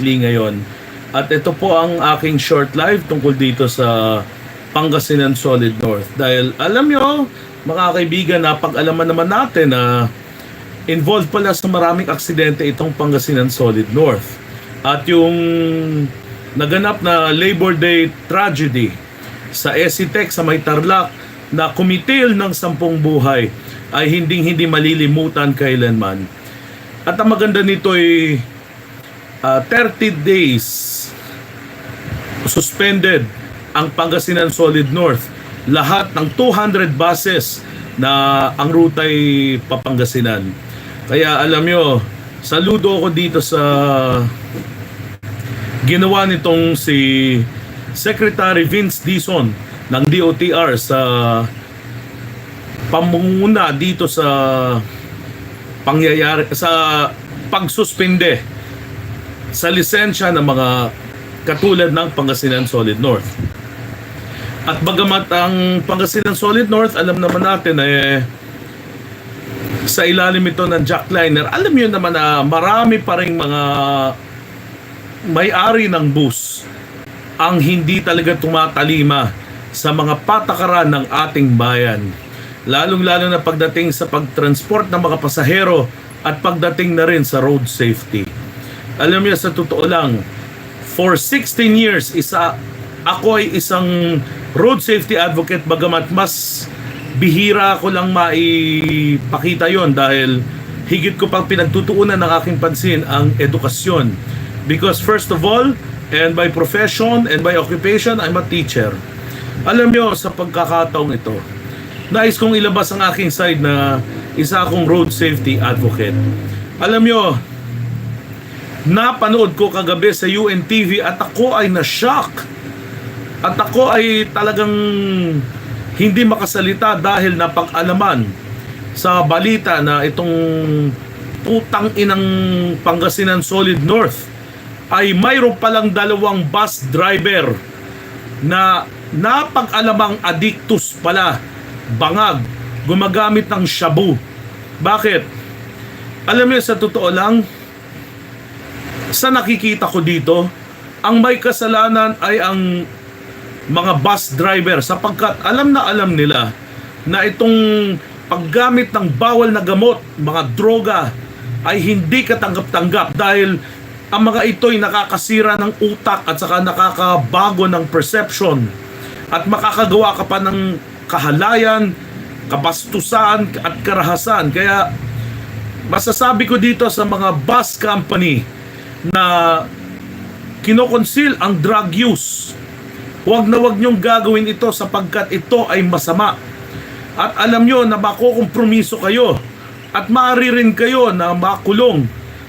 ngayon. At ito po ang aking short live tungkol dito sa Pangasinan Solid North. Dahil alam nyo, mga kaibigan, napag-alaman naman natin na involved pala sa maraming aksidente itong Pangasinan Solid North. At yung naganap na Labor Day tragedy sa SCTEC sa May Tarlac na kumitil ng sampung buhay ay hinding-hindi malilimutan kailanman. At ang maganda nito ay ah, 30 days suspended ang Pangasinan Solid North. Lahat ng 200 buses na ang ruta ay Papangasinan. Kaya alam nyo, saludo ako dito sa ginawa nitong si Secretary Vince Dizon ng DOTR sa pamunguna dito sa pangyayari sa pagsuspende sa lisensya ng mga katulad ng Pangasinan Solid North. At bagamat ang Pangasinan Solid North, alam naman natin eh sa ilalim ito ng jackliner, alam niyo naman na marami pa rin mga may-ari ng bus ang hindi talaga tumatalima sa mga patakaran ng ating bayan. Lalong-lalo na pagdating sa pagtransport ng mga pasahero at pagdating na rin sa road safety. Alam niyo sa totoo lang, for 16 years, isa ako ay isang road safety advocate bagamat mas bihira ko lang maipakita yon dahil higit ko pang pinagtutuunan ng aking pansin ang edukasyon. Because first of all, and by profession and by occupation, I'm a teacher. Alam nyo, sa pagkakataong ito, nais kong ilabas ang aking side na isa akong road safety advocate. Alam nyo, napanood ko kagabi sa UNTV at ako ay na-shock. At ako ay talagang hindi makasalita dahil napag-alaman sa balita na itong putang inang Pangasinan Solid North ay mayroon palang dalawang bus driver na napag-alamang addictus pala, bangag, gumagamit ng shabu. Bakit? Alam niyo sa totoo lang, sa nakikita ko dito, ang may kasalanan ay ang mga bus driver sapagkat alam na alam nila na itong paggamit ng bawal na gamot, mga droga, ay hindi katanggap-tanggap dahil ang mga ito'y nakakasira ng utak at saka nakakabago ng perception at makakagawa ka pa ng kahalayan, kabastusan at karahasan. Kaya masasabi ko dito sa mga bus company na kinokonsil ang drug use. Huwag na huwag niyong gagawin ito sapagkat ito ay masama. At alam nyo na makukompromiso kayo at maaari kayo na makulong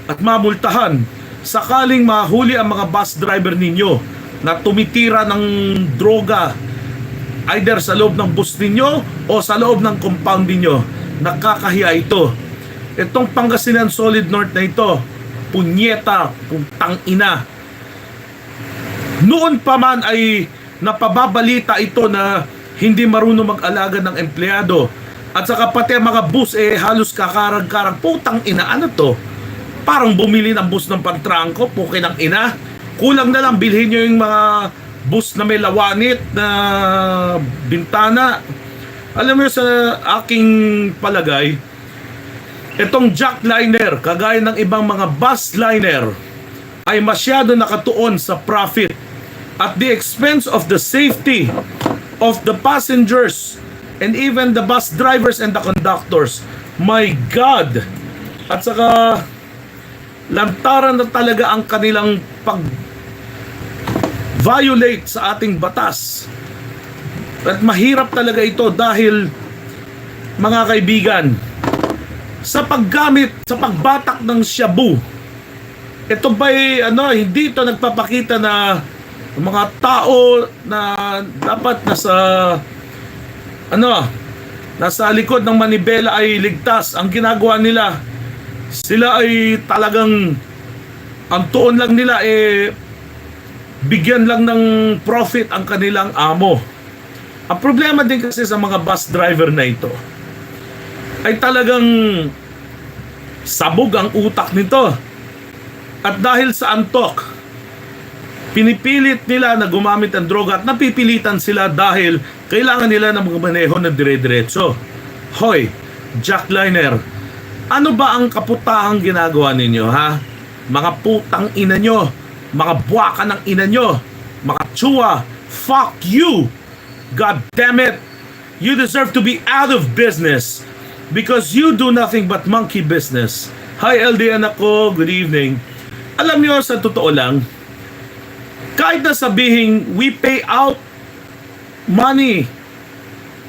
at mamultahan sakaling mahuli ang mga bus driver ninyo na tumitira ng droga either sa loob ng bus ninyo o sa loob ng compound ninyo. Nakakahiya ito. Itong Pangasinan Solid North na ito, punyeta, putang ina. Noon pa man ay napababalita ito na hindi marunong mag-alaga ng empleyado. At saka pati mga bus eh halos kakarag-karag. Putang ina, ano to? Parang bumili ng bus ng pantrangko, pukin ng ina. Kulang na lang bilhin nyo yung mga bus na may lawanit na bintana. Alam mo sa aking palagay, itong jackliner, kagaya ng ibang mga bus liner, ay masyado nakatuon sa profit at the expense of the safety of the passengers and even the bus drivers and the conductors. My God! At saka lantaran na talaga ang kanilang pag violate sa ating batas. At mahirap talaga ito dahil mga kaibigan, sa paggamit, sa pagbatak ng shabu, ito ba'y ano, hindi ito nagpapakita na mga tao na dapat nasa ano, nasa likod ng manibela ay ligtas. Ang ginagawa nila, sila ay talagang ang tuon lang nila eh bigyan lang ng profit ang kanilang amo. Ang problema din kasi sa mga bus driver na ito ay talagang sabog ang utak nito. At dahil sa antok, pinipilit nila na gumamit ng droga at napipilitan sila dahil kailangan nila ng mga maneho na dire-diretso. Hoy, jackliner, ano ba ang kaputahang ginagawa ninyo, ha? Mga putang ina nyo, mga buwaka ng ina nyo, mga tsuwa, fuck you! God damn it! You deserve to be out of business because you do nothing but monkey business. Hi LDN ako, good evening. Alam nyo, sa totoo lang, kahit na sabihin we pay out money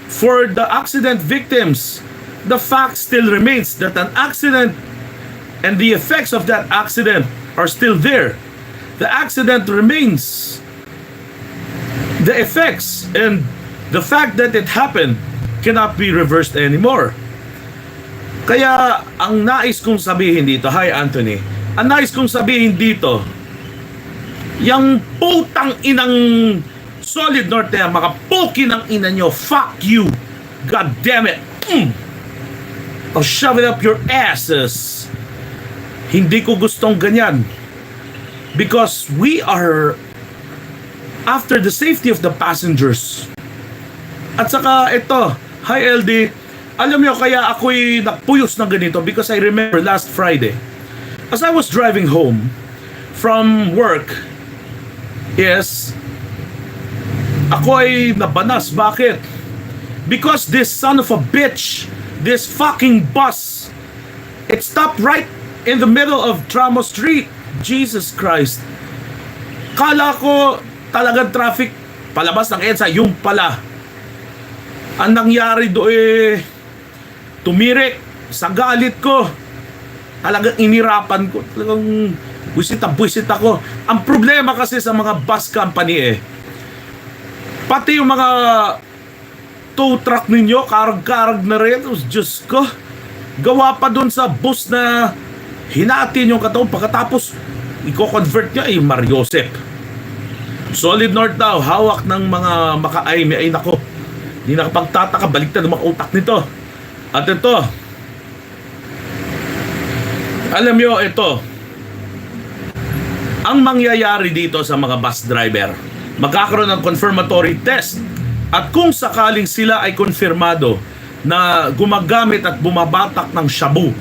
for the accident victims, the fact still remains that an accident and the effects of that accident are still there. The accident remains. The effects and the fact that it happened cannot be reversed anymore. Kaya ang nais kong sabihin dito, hi Anthony, ang nais kong sabihin dito, yung putang inang solid north na mga poki ng ina nyo, fuck you, god damn it, mm. I'll shove it up your asses. Hindi ko gustong ganyan. Because we are after the safety of the passengers. At saka ito, hi LD, alam niyo kaya ako'y napuyos ng ganito because I remember last Friday, as I was driving home from work, yes, ako ay nabanas. Bakit? Because this son of a bitch, this fucking bus, it stopped right in the middle of Tramo Street. Jesus Christ. Kala ko talagang traffic palabas ng EDSA, yung pala. Ang nangyari do eh, tumirik sa galit ko. Talagang inirapan ko. Talagang buisit na buisit ako. Ang problema kasi sa mga bus company eh, pati yung mga tow truck ninyo, karag-karag na rin. Oh, Diyos ko. Gawa pa dun sa bus na hinatin yung katawan pagkatapos i-convert niya ay Mariosep. Solid North daw, hawak ng mga maka-ay, ay nako. Hindi nakapagtataka, baliktad ang mga utak nito. At ito, alam nyo, ito, ang mangyayari dito sa mga bus driver, magkakaroon ng confirmatory test. At kung sakaling sila ay konfirmado na gumagamit at bumabatak ng shabu,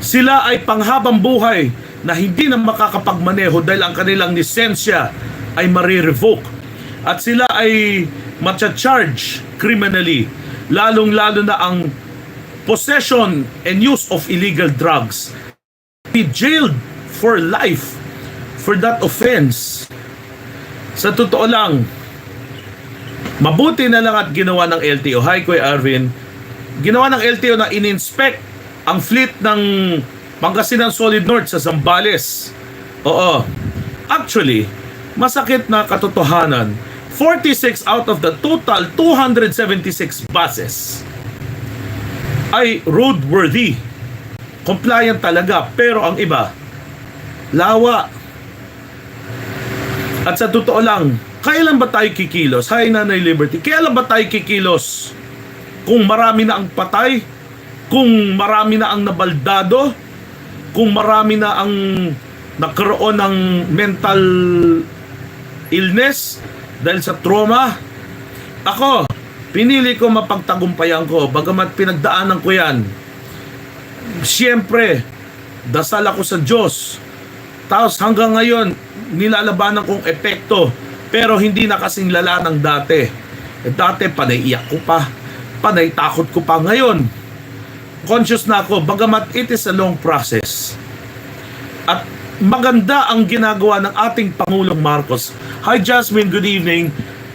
sila ay panghabang buhay na hindi na makakapagmaneho dahil ang kanilang lisensya ay marirevoke. At sila ay matcha-charge criminally, lalong-lalo na ang possession and use of illegal drugs. Be jailed for life for that offense. Sa totoo lang, mabuti na lang at ginawa ng LTO. Hi, Kuya Arvin. Ginawa ng LTO na in-inspect ang fleet ng Pangasinan Solid North sa Zambales. Oo. Actually, masakit na katotohanan, 46 out of the total 276 buses ay roadworthy. Compliant talaga. Pero ang iba, lawa. At sa totoo lang, kailan ba tayo kikilos? Hi, Nanay Liberty. Kailan ba tayo kikilos? Kung marami na ang patay? Kung marami na ang nabaldado? Kung marami na ang nagkaroon ng mental illness dahil sa trauma? Ako, pinili ko mapagtagumpayan ko bagamat pinagdaanan ko yan. Siyempre, dasal ako sa Diyos. Tapos hanggang ngayon, nilalabanan kong epekto pero hindi na kasing lala ng dati. Eh, dati panay iyak ko pa, panay takot ko pa ngayon. Conscious na ako, bagamat it is a long process. At maganda ang ginagawa ng ating Pangulong Marcos. Hi Jasmine, good evening.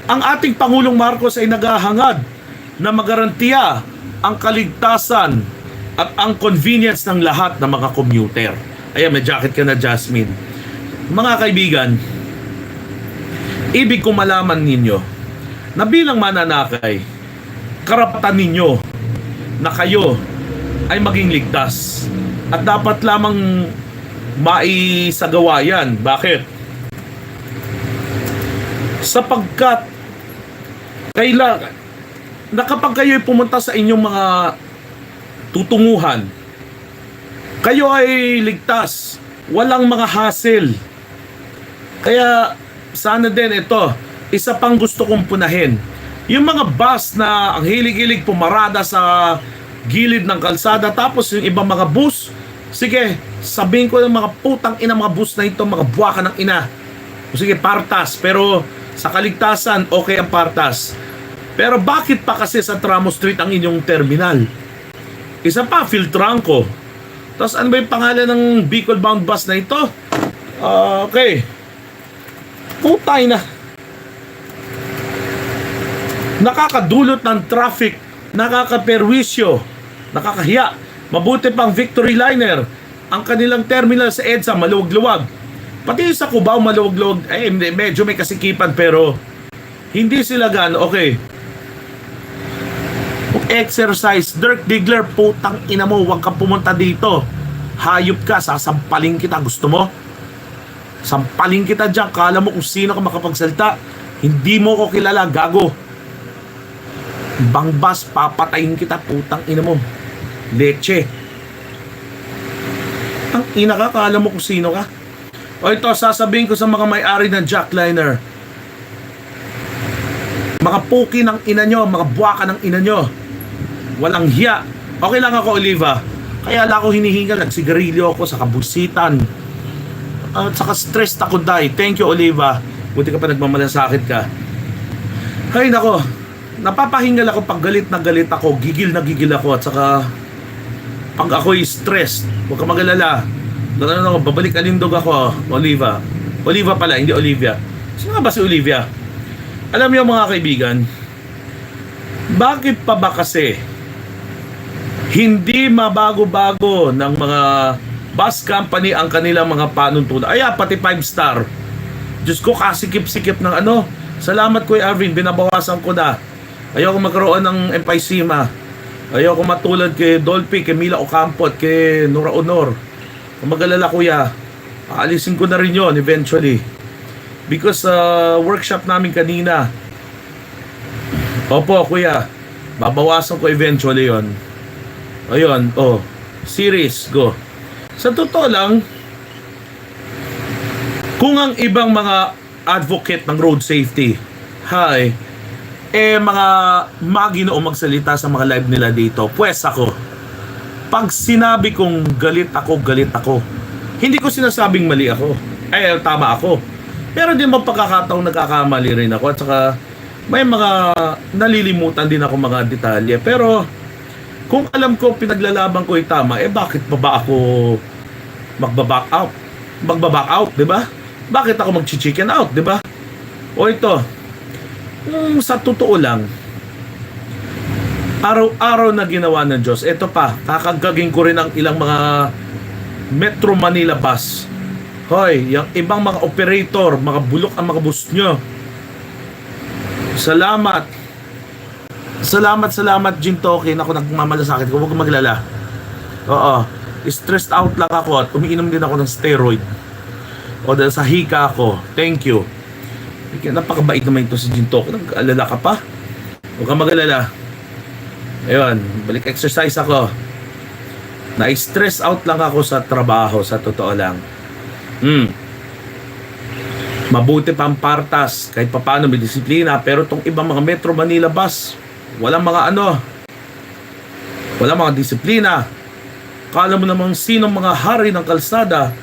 Ang ating Pangulong Marcos ay naghahangad na magarantiya ang kaligtasan at ang convenience ng lahat ng mga commuter. Ayan, may jacket ka na Jasmine. Mga kaibigan, ibig ko malaman ninyo na bilang mananakay, karapatan ninyo na kayo ay maging ligtas. At dapat lamang maisagawa yan. Bakit? Sapagkat kailangan na kapag kayo pumunta sa inyong mga tutunguhan, kayo ay ligtas. Walang mga hassle. Kaya sana din ito, isa pang gusto kong punahin. Yung mga bus na ang hilig-hilig pumarada sa gilid ng kalsada tapos yung ibang mga bus, sige, sabihin ko ng mga putang ina mga bus na ito, mga buwaka ng ina. Sige, partas. Pero sa kaligtasan, okay ang partas. Pero bakit pa kasi sa Tramo Street ang inyong terminal? Isa pa, Filtranco. Tapos ano ba yung pangalan ng Bicol bound bus na ito? Ah, okay. Putay na. Nakakadulot ng traffic, nakakaperwisyo, nakakahiya. Mabuti pang Victory Liner. Ang kanilang terminal sa EDSA maluwag-luwag. Pati sa Cubao maluwag-luwag. Eh, medyo may kasikipan pero hindi sila gaano. Okay. Exercise. Dirk Diggler, putang ina mo, huwag kang pumunta dito. Hayop ka, sasampalin kita. Gusto mo? Sampalin kita dyan. Kala mo kung sino ka makapagsalta. Hindi mo ko kilala, gago. Bangbas, papatayin kita, putang ina mo. Leche. Ang ina ka, kala mo kung sino ka. O ito, sasabihin ko sa mga may-ari ng jackliner. Mga puki ng ina nyo, mga buwaka ng ina nyo. Walang hiya. Okay lang ako, Oliva. Kaya lang ako hinihingal, nagsigarilyo ako sa kabusitan. At saka stressed ako, Day. Thank you, Oliva. Buti ka pa nagmamalasakit ka. Hay nako, napapahingal ako pag galit na galit ako, gigil na gigil ako at saka pag ako'y stressed, huwag ka magalala. Ganun ako, babalik alindog ako, Oliva. Oliva pala, hindi Olivia. Sino nga ba si Olivia? Alam niyo mga kaibigan, bakit pa ba kasi hindi mabago-bago ng mga bus company ang kanilang mga panuntunan? Ay, ah, pati 5 star. Diyos ko, kasikip-sikip ng ano. Salamat Kuya Arvin, binabawasan ko na. Ayoko magkaroon ng emphysema. Ayoko matulad kay Dolphy, kay Mila Ocampo, at kay Nora Honor. Kung mag-alala kuya, aalisin ko na rin yon eventually. Because sa workshop namin kanina, Opo, kuya. Babawasan ko eventually yon. Ayun, oh. Series, go. Sa totoo lang, kung ang ibang mga advocate ng road safety, hi, eh mga maginoong magsalita sa mga live nila dito, pues ako, pag sinabi kong galit ako, galit ako, hindi ko sinasabing mali ako. Eh, tama ako. Pero din mo pagkakataong nagkakamali rin ako at saka may mga nalilimutan din ako mga detalye. Pero kung alam ko pinaglalaban ko ay tama, eh bakit pa ba ako magbaback out? Magbaback out, di ba? Bakit ako mag-chicken out, di ba? O ito, kung sa totoo lang, araw-araw na ginawa ng Diyos, ito pa, kakagaging ko rin ang ilang mga Metro Manila bus. Hoy, yung ibang mga operator, mga bulok ang mga bus nyo. Salamat. Salamat, salamat, Jim Token. Ako nagmamalasakit ko. Huwag maglala. Oo. Stressed out lang ako at umiinom din ako ng steroid. O dahil sa hika ako. Thank you. Napakabait naman ito si Jim Token. Nag-alala ka pa? Huwag kang magalala. Ayun, balik exercise ako. Na-stress out lang ako sa trabaho, sa totoo lang. Hmm. Mabuti pang partas, kahit papaano may disiplina, pero tong ibang mga Metro Manila bus, walang mga ano, walang mga disiplina. Kala mo namang sinong mga hari ng kalsada,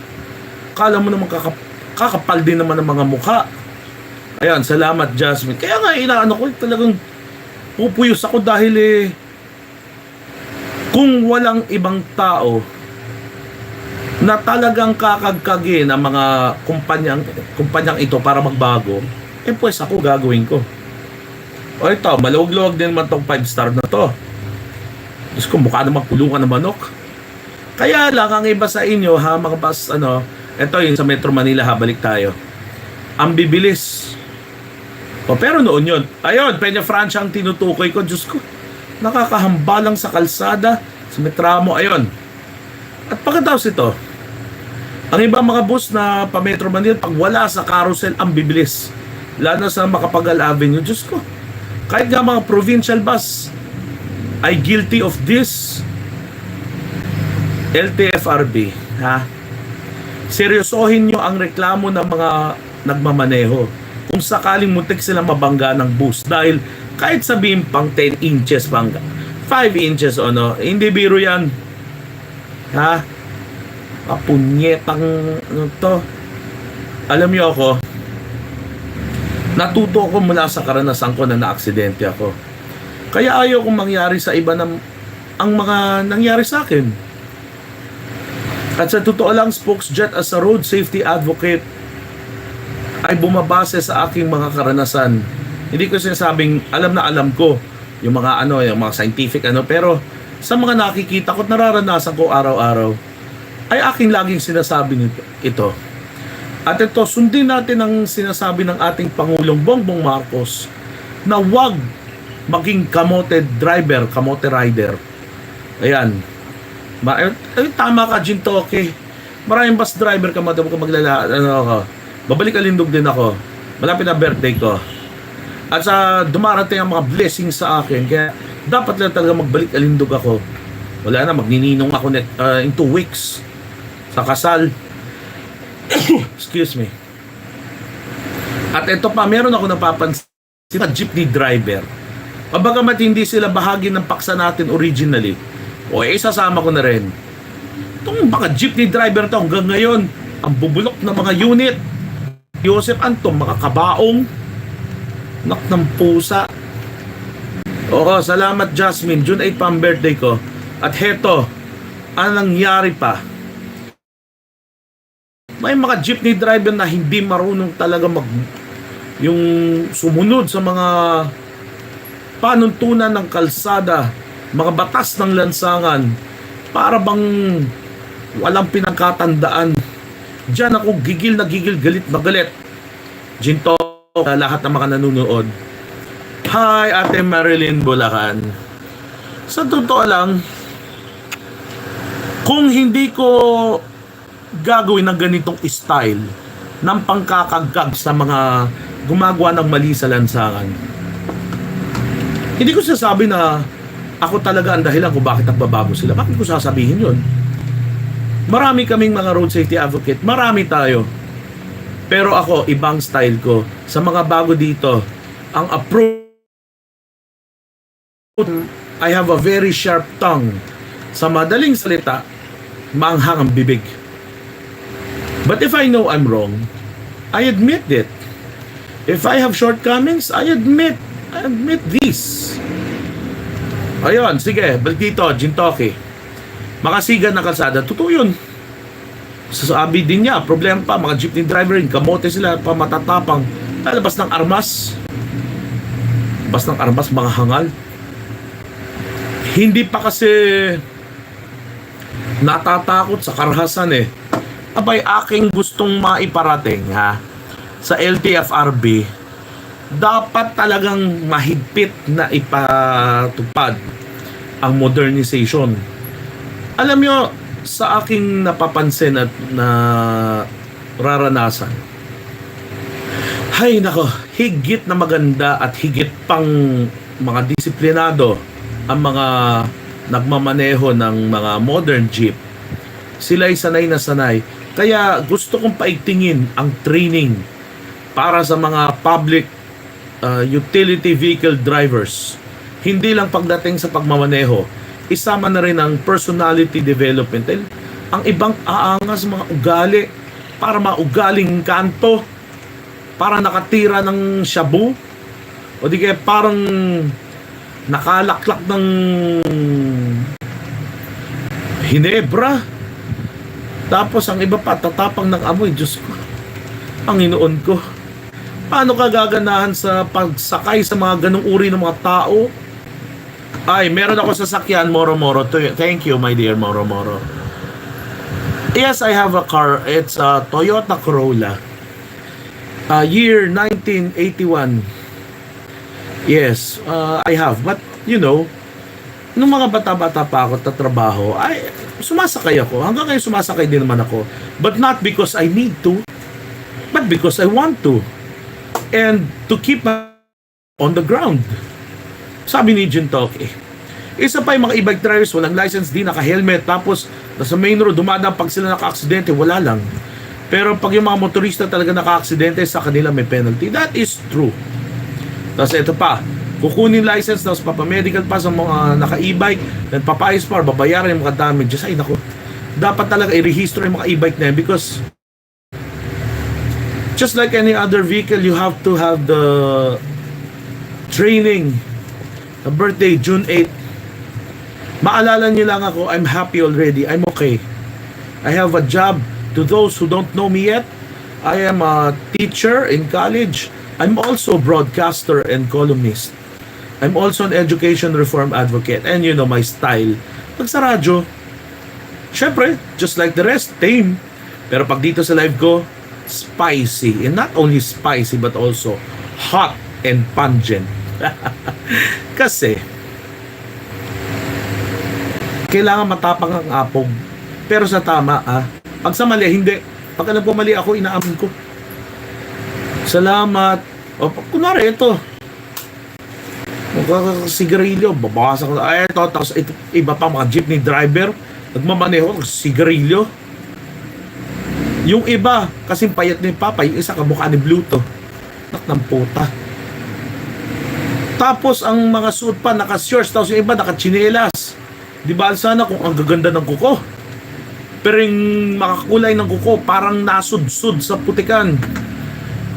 kala mo namang kakap kakapal din naman ng mga mukha. Ayan, salamat Jasmine. Kaya nga inaano ko talagang pupuyos ako dahil eh kung walang ibang tao na talagang kakagkagin ang mga kumpanyang, kumpanyang ito para magbago, eh pues ako gagawin ko. O ito, maluwag-luwag din naman tong 5 star na to. Diyos ko, mukha namang kulungan ng manok. Kaya lang, ang iba sa inyo, ha, mga bus, ano, ito yung sa Metro Manila, ha, balik tayo. Ang bibilis. O, pero noon yun. Ayun, Peña Francia ang tinutukoy ko. Diyos ko, nakakahambalang sa kalsada, sa Metramo, ayun. At pagkatapos ito, ang ibang mga bus na pa Metro Manila, pag wala sa carousel, ang bibilis. Lalo sa Makapagal Avenue, Diyos ko. Kahit nga mga provincial bus ay guilty of this. LTFRB, ha? Seryosohin nyo ang reklamo ng mga nagmamaneho. Kung sakaling muntik sila mabangga ng bus dahil kahit sabihin pang 10 inches bangga, 5 inches o no, hindi biro yan. Ha? Kapunyetang ano to. Alam niyo ako, natuto ako mula sa karanasan ko na naaksidente ako. Kaya ayaw kong mangyari sa iba ng ang mga nangyari sa akin. At sa totoo lang, Spokesjet as a road safety advocate ay bumabase sa aking mga karanasan. Hindi ko sinasabing alam na alam ko yung mga ano, yung mga scientific ano, pero sa mga nakikita ko at nararanasan ko araw-araw ay aking laging sinasabi nito, ito. At ito, sundin natin ang sinasabi ng ating Pangulong Bongbong Marcos na wag maging kamote driver, kamote rider. Ayan. Ma eh, eh, tama ka, Jim Toke. Maraming bus driver ka, ka maglala, ano ako. Babalik alindog din ako. Malapit na birthday ko. At sa dumarating ang mga blessings sa akin, kaya dapat lang talaga magbalik alindog ako. Wala na, magnininong ako net, uh, in two weeks sa kasal. Excuse me. At ito pa, meron ako napapansin na jeepney driver. Pabagamat hindi sila bahagi ng paksa natin originally, o eh, sasama ko na rin. Itong mga jeepney driver to hanggang ngayon, ang bubulok ng mga unit. Joseph Anton, mga kabaong, nak ng pusa. Oo, salamat Jasmine. June 8 pa birthday ko. At heto, anong nangyari pa? May mga jeepney driver na hindi marunong talaga mag yung sumunod sa mga panuntunan ng kalsada, mga batas ng lansangan, para bang walang pinagkatandaan. Diyan ako gigil na gigil, galit na galit. Ginto, lahat ng mga nanonood. Hi, Ate Marilyn Bulacan. Sa totoo lang, kung hindi ko gagawin ng ganitong style ng pangkakagkag sa mga gumagawa ng mali sa lansangan, hindi ko sasabi na ako talaga ang dahilan kung bakit nagbabago sila. Bakit ko sasabihin yon? Marami kaming mga road safety advocate. Marami tayo. Pero ako, ibang style ko. Sa mga bago dito, ang approach I have a very sharp tongue. Sa madaling salita, maanghang ang bibig. But if I know I'm wrong, I admit it. If I have shortcomings, I admit, I admit this. Ayun, sige, balik dito, Jintoki. Makasigan na kalsada, totoo yun. Sasabi din niya, problema pa, mga jeepney driver kamote sila, pa matatapang, lalabas ng armas. Labas ng armas, mga hangal. Hindi pa kasi natatakot sa karahasan eh. Abay, aking gustong maiparating ha, sa LTFRB, dapat talagang mahigpit na ipatupad ang modernization. Alam nyo, sa aking napapansin at na raranasan, hay nako, higit na maganda at higit pang mga disiplinado ang mga nagmamaneho ng mga modern jeep. Sila'y sanay na sanay. Kaya gusto kong paigtingin ang training para sa mga public uh, utility vehicle drivers. Hindi lang pagdating sa pagmamaneho, isama na rin ang personality development. Dahil ang ibang aangas mga ugali para maugaling kanto, para nakatira ng shabu, o di kaya parang nakalaklak ng Hinebra. Tapos ang iba pa, tatapang ng amoy. Diyos ko, Panginoon ko. Paano ka gaganahan sa pagsakay sa mga ganong uri ng mga tao? Ay, meron ako sasakyan, Moro Moro. Thank you, my dear Moro Moro. Yes, I have a car. It's a Toyota Corolla. Uh, year 1981. Yes, uh, I have. But, you know, nung mga bata-bata pa ako tatrabaho, ay, sumasakay ako. Hanggang ngayon sumasakay din naman ako. But not because I need to, but because I want to. And to keep on the ground. Sabi ni Jin Toke. Isa pa yung mga e-bike drivers, walang license, di naka-helmet, tapos nasa main road, dumadaan pag sila naka-aksidente, wala lang. Pero pag yung mga motorista talaga naka-aksidente, sa kanila may penalty. That is true. Tapos ito pa, kukunin license, tapos papamedical pa sa mga naka-e-bike, nagpapayos pa, babayaran yung mga damages. Ay, naku. Dapat talaga i-register yung mga e-bike na yan because just like any other vehicle, you have to have the training. Birthday, June 8. Maalala niyo lang ako, I'm happy already. I'm okay. I have a job. To those who don't know me yet, I am a teacher in college. I'm also broadcaster and columnist. I'm also an education reform advocate. And you know my style. Pag sa radyo, syempre, just like the rest, tame. Pero pag dito sa live ko, spicy. And not only spicy, but also hot and pungent. Kasi, kailangan matapang ang apog. Pero sa tama, ah. Pag sa mali, hindi. Pag alam ko mali ako, inaamin ko. Salamat. O, kunwari, ito. Magkakasigarilyo, babawasan ko. Ay, ito, tapos ito, iba pa mga jeepney driver, nagmamaneho, sigarilyo. Yung iba, kasing payat ni Papa, yung isa kamukha ni Bluto. Nak ng puta. Tapos ang mga suit pa naka-shorts, tapos yung iba naka-chinelas. Di ba sana kung ang gaganda ng kuko? Pero yung makakulay ng kuko, parang nasud-sud sa putikan.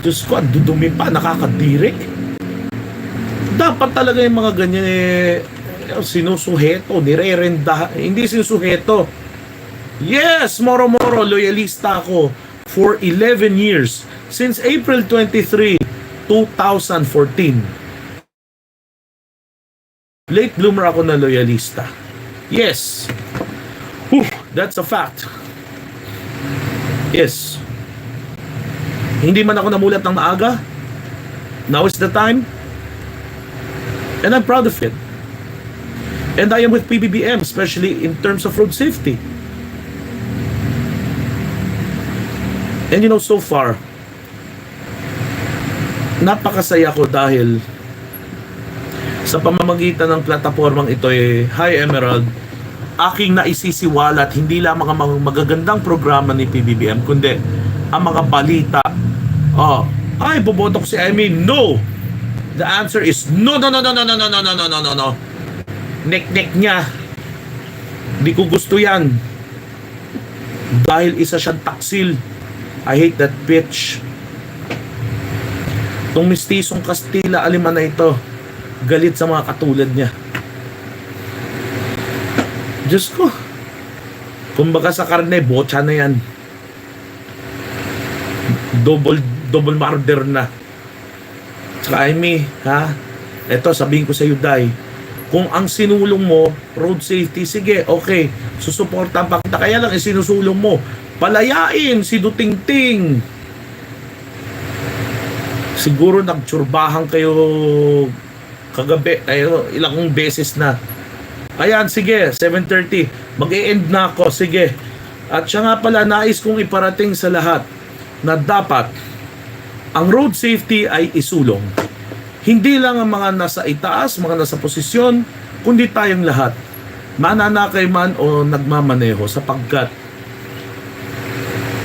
Diyos ko, dudumi pa, nakakadiri. Dapat talaga yung mga ganyan eh, sinusuheto, nire-renda, hindi sinusuheto. Yes, Moro Moro, loyalista ako for 11 years. Since April 23, 2014. Late bloomer ako na loyalista. Yes. Whew, that's a fact. Yes. Hindi man ako namulat ng maaga. Now is the time. And I'm proud of it. And I am with PBBM, especially in terms of road safety. And you know, so far, napakasaya ko dahil sa pamamagitan ng platapormang ito eh, Hi Emerald, aking naisisiwala at hindi lamang ang mga magagandang programa ni PBBM, kundi ang mga balita. Oh, ay, boboto ko si Amy. No! The answer is no, no, no, no, no, no, no, no, no, no, no, no, no. Nek-nek niya. Hindi ko gusto yan. Dahil isa siyang taksil. I hate that bitch. Itong mistisong Kastila Aliman na ito, galit sa mga katulad niya. Diyos ko. Kumbaga sa karne, botcha na yan. Double, double murder na. Saka Amy, ha? Eto, sabihin ko sa iyo, Day. Kung ang sinulong mo, road safety, sige, okay. Susuportahan pa kita. Kaya lang, isinusulong mo. Palayain si Dutingting. Siguro nagtsurbahan kayo kagabi, ayo, ilang beses na. Ayan, sige, 7.30. Mag-e-end na ako, sige. At siya nga pala, nais kong iparating sa lahat na dapat ang road safety ay isulong. Hindi lang ang mga nasa itaas, mga nasa posisyon, kundi tayong lahat. Mananakay man o nagmamaneho sapagkat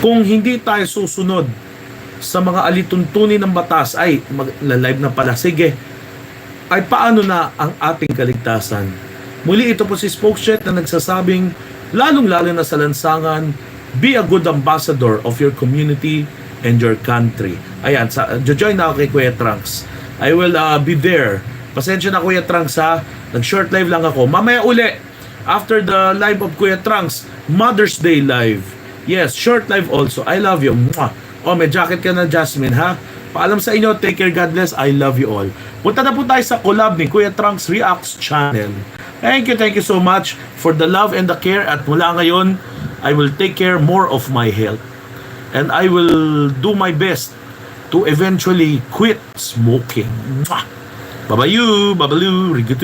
kung hindi tayo susunod sa mga alituntunin ng batas, ay, mag-live na pala, sige, ay paano na ang ating kaligtasan? Muli ito po si Spokesjet na nagsasabing, lalong-lalo na sa lansangan, be a good ambassador of your community and your country. Ayan, sa, join na ako kay Kuya Trunks. I will uh, be there. Pasensya na Kuya Trunks ha. Nag-short live lang ako. Mamaya uli, after the live of Kuya Trunks, Mother's Day live. Yes, short live also. I love you. Mwah. Oh, may jacket ka na, Jasmine, ha? Paalam sa inyo, take care, God bless, I love you all. Punta na po tayo sa collab ni Kuya Trunks Reacts Channel. Thank you, thank you so much for the love and the care. At mula ngayon, I will take care more of my health. And I will do my best to eventually quit smoking. Mwah! Babayu, babalu, rigutu.